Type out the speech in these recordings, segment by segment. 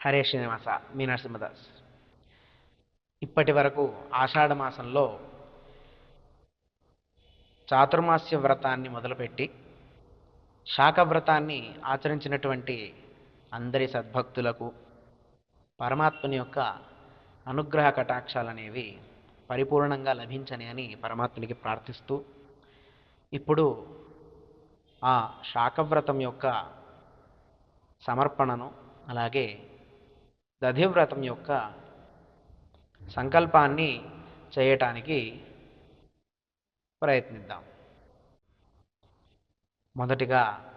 హరే శ్రీనివాస మీ నరసింహదాస్ ఇప్పటి వరకు ఆషాఢ మాసంలో చాతుర్మాస్య వ్రతాన్ని మొదలుపెట్టి శాఖవ్రతాన్ని ఆచరించినటువంటి అందరి సద్భక్తులకు పరమాత్మని యొక్క అనుగ్రహ కటాక్షాలనేవి పరిపూర్ణంగా లభించని అని పరమాత్మనికి ప్రార్థిస్తూ ఇప్పుడు ఆ శాఖవ్రతం యొక్క సమర్పణను అలాగే దధివ్రతం యొక్క సంకల్పాన్ని చేయటానికి ప్రయత్నిద్దాం. మొదటిగా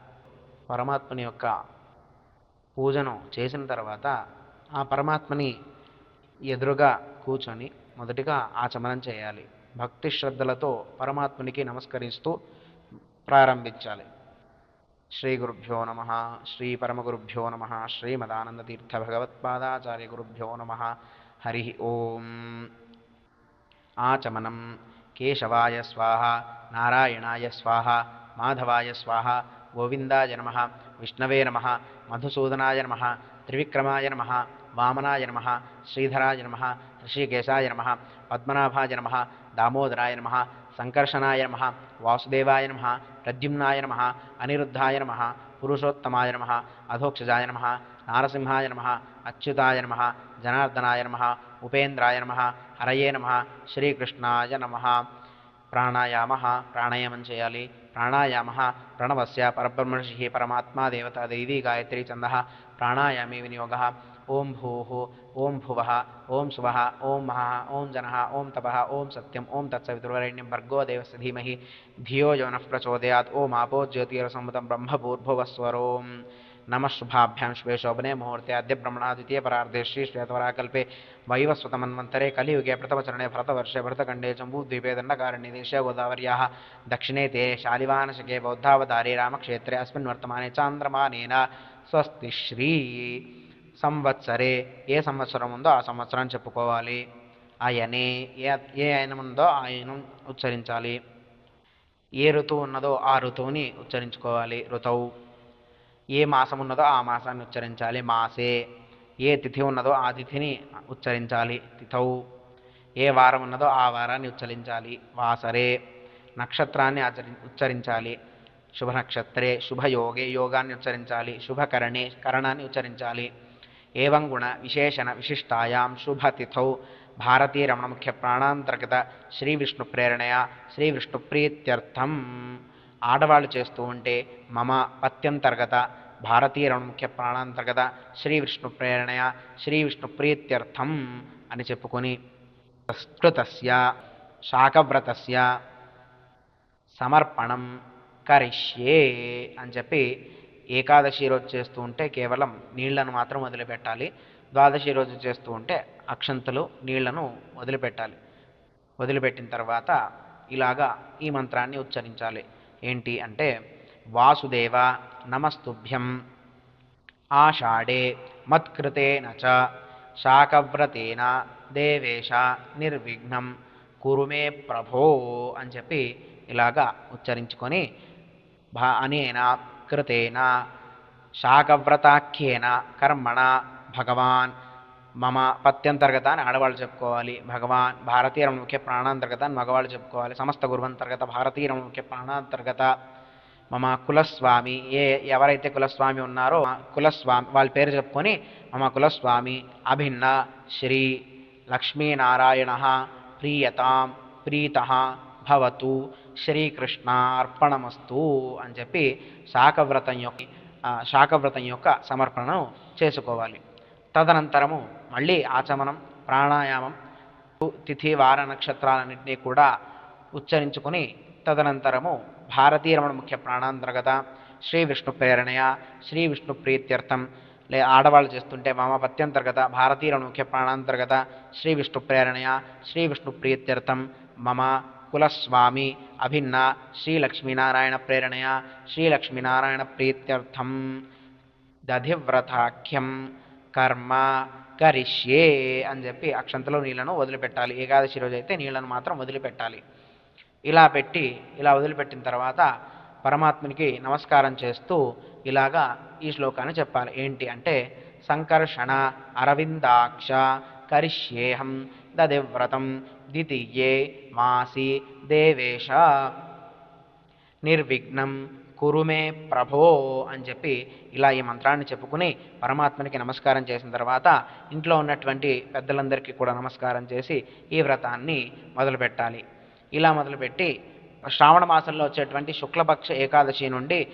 పరమాత్మని యొక్క పూజను చేసిన తర్వాత ఆ పరమాత్మని ఎదురుగా కూర్చొని మొదటిగా ఆచమనం చేయాలి. భక్తి శ్రద్ధలతో పరమాత్మునికి నమస్కరిస్తూ ప్రారంభించాలి. శ్రీ గురుభ్యో నమ శ్రీ పరమగురుభ్యో నమ శ్రీమదానందతీర్థ భగవత్పాదాచార్య గురుభ్యో నమ. హరి ఓం. ఆచమనం. కేశవాయ స్వాహ నారాయణాయ స్వాహ మాధవాయ స్వాహ గోవిందాయ నమ విష్ణవే నమ మధుసూదనాయ నమ త్రివిక్రమాయ నమ వామనాయ నమ శ్రీధరాయ నమ ఋషికేశాయ నమ పద్మనాభాయ నమ దామోదరాయ నమ సంకర్షణాయ నమ వాసుదేవాయ నమ ప్రద్యుమ్నాయ నమ అనిరుద్ధాయ నమ పురుషోత్తమాయ నమ అధోక్షజాయ నమ నారసింహాయ నమ అచ్యుతాయ నమ జనార్దనాయ నమ ఉపేంద్రాయ నమ హరయే నమ శ్రీకృష్ణాయ నమ. ప్రాణాయామ ప్రాణాయామం చేయాలి. ప్రాణాయామ ప్రణవస్య పరబ్రహ్మర్షి పరమాత్మా దేవత దైవీ గాయత్రీ చంద ప్రాణాయామే వినియోగ. ओम भूः ओम भुवः ओम सुवः ओम महः ओम जनः ओम तपः ओम सत्यम ओम तत्सवितुर्वरेण्यं भर्गो देवस्य धीमहि धियो यो नः प्रचोदयात् ओम आपो ज्योतिरसम्मतं ब्रह्मपूर्भुवस्वरोम् नम शुभाभ्यां शुभे शोभने मुहूर्ते अद्य ब्रह्मणा द्वितीय परार्धे श्री श्वेतवराकल्पे वैवस्वतमन्वन्तरे कलियुगे प्रथमचरणे भरतवर्षे भरतखंडे जम्बूद्वीपे दंडकारण्य देशे गोदावर्याः। दक्षिणे ते शालिवाहनशके बौद्धावतारे रामक्षेत्रे अस्मिन् वर्तमाने चान्द्रमानेन स्वस्तिश्री సంవత్సరే ఏ సంవత్సరం ఉందో ఆ సంవత్సరం చెప్పుకోవాలి. ఆయనే ఏ ఏ ఆయనం ఉందో ఆ ఆయనం ఉచ్చరించాలి. ఏ ఋతువు ఉన్నదో ఆ ఋతువుని ఉచ్చరించుకోవాలి. ఋతువు. ఏ మాసం ఉన్నదో ఆ మాసాన్ని ఉచ్చరించాలి. మాసే. ఏ తిథి ఉన్నదో ఆ తిథిని ఉచ్చరించాలి. తిథౌ ఏ వారం ఉన్నదో ఆ వారాన్ని ఉచ్చరించాలి. వాసరే. నక్షత్రాన్ని ఆచరి ఉచ్చరించాలి. శుభ నక్షత్రే శుభయోగే. యోగాన్ని ఉచ్చరించాలి. శుభకరణే. కరణాన్ని ఉచ్చరించాలి. ఏవం గుణ విశేషణ విశిష్టాయాం శుభతిథౌ. భారతీ రమణ ముఖ్య ప్రాణాంతర్గత శ్రీ విష్ణు ప్రేరణయ శ్రీ విష్ణు ప్రీత్యర్థం. ఆడవాళ్ళు చేస్తూ ఉంటే మమ పత్యంతర్గత భారతీయ రమణ ముఖ్య ప్రాణాంతర్గత శ్రీ విష్ణు ప్రేరణయ శ్రీ విష్ణు ప్రీత్యర్థం అని చెప్పుకొని సంస్కృతస్య శాకవ్రతస్య సమర్పణం కరిష్యే అని చెప్పి ఏకాదశి రోజు చేస్తూ ఉంటే కేవలం నీళ్ళను మాత్రం వదిలిపెట్టాలి. ద్వాదశి రోజు చేస్తూ ఉంటే అక్షంతలు నీళ్ళను వదిలిపెట్టాలి. వదిలిపెట్టిన తర్వాత ఇలాగా ఈ మంత్రాన్ని ఉచ్చరించాలి. ఏంటి అంటే వాసుదేవ నమస్తుభ్యం ఆషాఢే మత్కృతేన చ శాకవ్రతేన దేవేశ నిర్విఘ్నం కురుమే ప్రభో అని చెప్పి ఇలాగా ఉచ్చరించుకొని భా అనేన కృతేన శాకవ్రతాఖ్యేన కర్మణ భగవాన్ మమ పత్యంతర్గత అని ఆడవాళ్ళు చెప్పుకోవాలి భగవాన్ భారతీయ ముఖ్య ప్రాణాంతర్గత అని మగవాళ్ళు చెప్పుకోవాలి సమస్త గురువంతర్గత భారతీయ ముఖ్య ప్రాణాంతర్గత మమ కులస్వామి ఏ ఎవరైతే కులస్వామి ఉన్నారో కులస్వామి వాళ్ళ పేరు చెప్పుకొని మమ కులస్వామి అభిన్న శ్రీ లక్ష్మీనారాయణ ప్రీయతాం ప్రీత భవతు శ్రీకృష్ణార్పణమస్తు అని చెప్పి శాకవ్రతం యొక్క శాకవ్రతం యొక్క సమర్పణను చేసుకోవాలి. తదనంతరము మళ్ళీ ఆచమనం ప్రాణాయామం తిథి వార నక్షత్రాలన్నింటినీ కూడా ఉచ్చరించుకొని తదనంతరము భారతీరమణ ముఖ్య ప్రాణాంతర్గత శ్రీ విష్ణు ప్రేరణయ శ్రీ విష్ణు ప్రీత్యర్థం లే ఆడవాళ్ళు చేస్తుంటే మమ పత్యంతర్గత భారతీయ ముఖ్య ప్రాణాంతర్గత శ్రీ విష్ణు ప్రేరణయ శ్రీ విష్ణు ప్రీత్యర్థం మమ కులస్వామి అభిన్న శ్రీ లక్ష్మీనారాయణ ప్రేరణయ శ్రీలక్ష్మీనారాయణ ప్రీత్యర్థం దధివ్రతాఖ్యం కర్మ కరిష్యే అని చెప్పి అక్షంతలో నీళ్ళను వదిలిపెట్టాలి. ఏకాదశి రోజు అయితే నీళ్ళను మాత్రం వదిలిపెట్టాలి. ఇలా పెట్టి ఇలా వదిలిపెట్టిన తర్వాత పరమాత్మునికి నమస్కారం చేస్తూ ఇలాగా ఈ శ్లోకాన్ని చెప్పాలి. ఏంటి అంటే సంకర్షణ అరవిందాక్ష కరిష్యేహం దదివ్రతం ద్వితీయే మాసి దేవేశ. నిర్విఘ్నం కురుమే ప్రభో అని చెప్పి ఇలా ఈ మంత్రాన్ని చెప్పుకుని పరమాత్మనికి నమస్కారం చేసిన తర్వాత ఇంట్లో ఉన్నటువంటి పెద్దలందరికీ కూడా నమస్కారం చేసి ఈ వ్రతాన్ని మొదలుపెట్టాలి. ఇలా మొదలుపెట్టి శ్రావణ మాసంలో వచ్చేటువంటి శుక్లపక్ష ఏకాదశి నుండి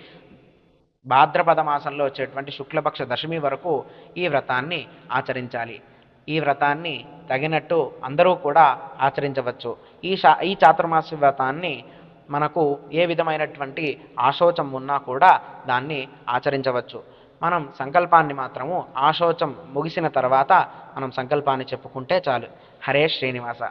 భాద్రపద మాసంలో వచ్చేటువంటి శుక్లపక్ష దశమి వరకు ఈ వ్రతాన్ని ఆచరించాలి. ఈ వ్రతాన్ని తగినట్టు అందరూ కూడా ఆచరించవచ్చు. ఈ షా ఈ చాతుర్మాస వ్రతాన్ని మనకు ఏ విధమైనటువంటి ఆశోచం ఉన్నా కూడా దాన్ని ఆచరించవచ్చు. మనం సంకల్పాన్ని మాత్రము ఆశోచం ముగిసిన తర్వాత మనం సంకల్పాన్ని చెప్పుకుంటే చాలు. హరే శ్రీనివాస.